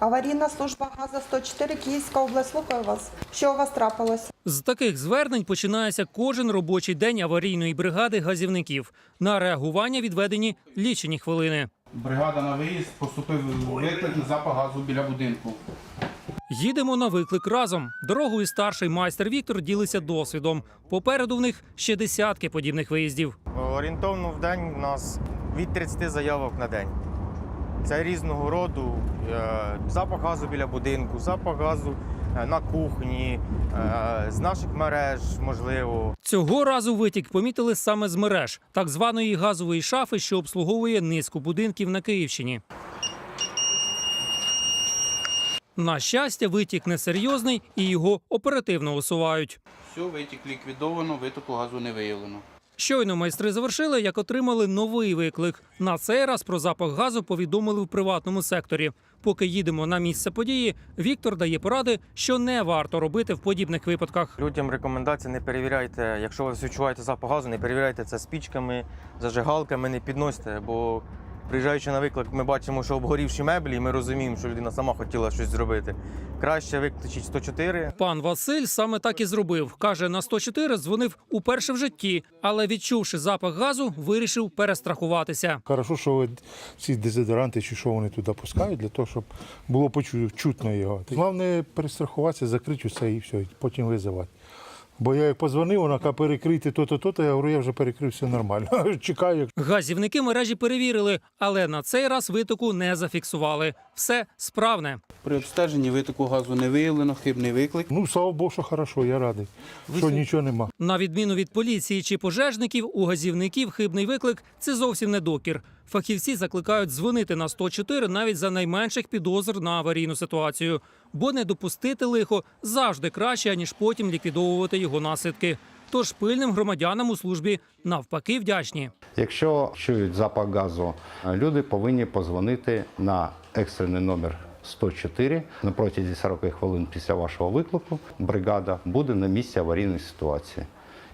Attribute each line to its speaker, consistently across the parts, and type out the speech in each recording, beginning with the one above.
Speaker 1: Аварійна служба газу 104, Київська область. Слухаю вас. Що у вас трапилось?
Speaker 2: З таких звернень починається кожен робочий день аварійної бригади газівників. На реагування відведені лічені хвилини.
Speaker 3: Бригада на виїзд поступив виклик на запах газу біля будинку.
Speaker 2: Їдемо на виклик разом. Дорогою старший майстер Віктор ділиться досвідом. Попереду в них ще десятки подібних виїздів.
Speaker 4: Орієнтовно в день у нас від 30 заявок на день. Це різного роду. е, Запах газу біля будинку, запах газу е, на кухні, е, з наших мереж, можливо.
Speaker 2: Цього разу витік помітили саме з мереж так званої газової шафи, що обслуговує низку будинків на Київщині. На щастя, витік несерйозний і його оперативно усувають.
Speaker 3: Все, витік ліквідовано, витоку газу не виявлено.
Speaker 2: Щойно майстри завершили, як отримали новий виклик. На цей раз про запах газу повідомили в приватному секторі. Поки їдемо на місце події, Віктор дає поради, що не варто робити в подібних випадках.
Speaker 4: Людям рекомендація не перевіряйте, якщо ви відчуваєте запах газу, не перевіряйте це спічками, зажигалками, не підносьте, бо приїжджаючи на виклик, ми бачимо, що обгорівші меблі, і ми розуміємо, що людина сама хотіла щось зробити. Краще викличіть 104,
Speaker 2: Пан Василь саме так і зробив. Каже, на 104 дзвонив уперше в житті, але відчувши запах газу, вирішив перестрахуватися.
Speaker 5: Хорошо, що ви ці дезодоранти чи що вони туди пускають, для того, щоб було почу- чутно його. Головне перестрахуватися, закрити усе і все, потім визивати. Бо я як позвонив, вона каже, перекрити то-то, то-то, я говорю, я вже перекрив все нормально. Чекаю,
Speaker 2: Газівники мережі перевірили, але на цей раз витоку не зафіксували. Все справне.
Speaker 3: При обстеженні витоку газу не виявлено, хибний виклик.
Speaker 5: ну слава Богу, що хорошо, я радий, що нічого нема.
Speaker 2: На відміну від поліції чи пожежників, у газівників хибний виклик це зовсім не докір. Фахівці закликають дзвонити на 104 навіть за найменших підозр на аварійну ситуацію, бо не допустити лихо завжди краще, аніж потім ліквідовувати його наслідки. Тож пильним громадянам у службі навпаки вдячні.
Speaker 6: Якщо чують запах газу, люди повинні позвонити на екстрений номер 104 на протязі 40 хвилин після вашого виклику. Бригада буде на місці аварійної ситуації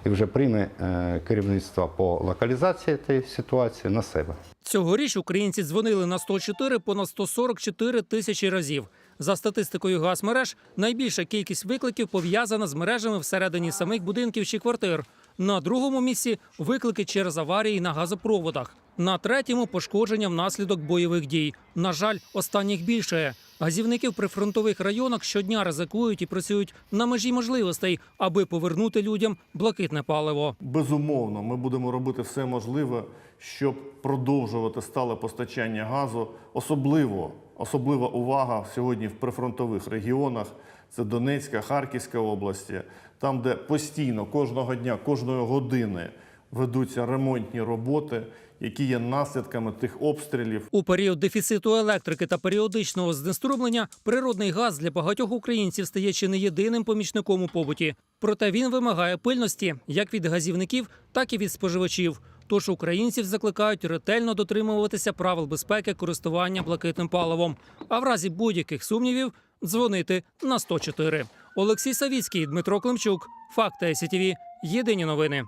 Speaker 6: і вже прийме е, керівництво по локалізації цієї ситуації на себе.
Speaker 2: Цьогоріч українці дзвонили на 104 понад 144 тисячі разів. За статистикою газмереж, найбільша кількість викликів пов'язана з мережами всередині самих будинків чи квартир. На другому місці виклики через аварії на газопроводах. На третьому пошкодження внаслідок бойових дій. На жаль, останніх більше. Газівники в прифронтових районах щодня ризикують і працюють на межі можливостей, аби повернути людям блакитне паливо.
Speaker 7: Безумовно, ми будемо робити все можливе, щоб продовжувати стале постачання газу. Особливо, особлива увага сьогодні в прифронтових регіонах. Це Донецька, Харківська області, там, де постійно кожного дня, кожної години ведуться ремонтні роботи, які є наслідками тих обстрілів,
Speaker 2: У період дефіциту електрики та періодичного знеструмлення природний газ для багатьох українців стає чи не єдиним помічником у побуті. Проте він вимагає пильності як від газівників, так і від споживачів. Тож українців закликають ретельно дотримуватися правил безпеки користування блакитним паливом. А в разі будь-яких сумнівів дзвонити на 104. Олексій Савіцький, Дмитро Климчук. Факти СІТВ. Єдині новини.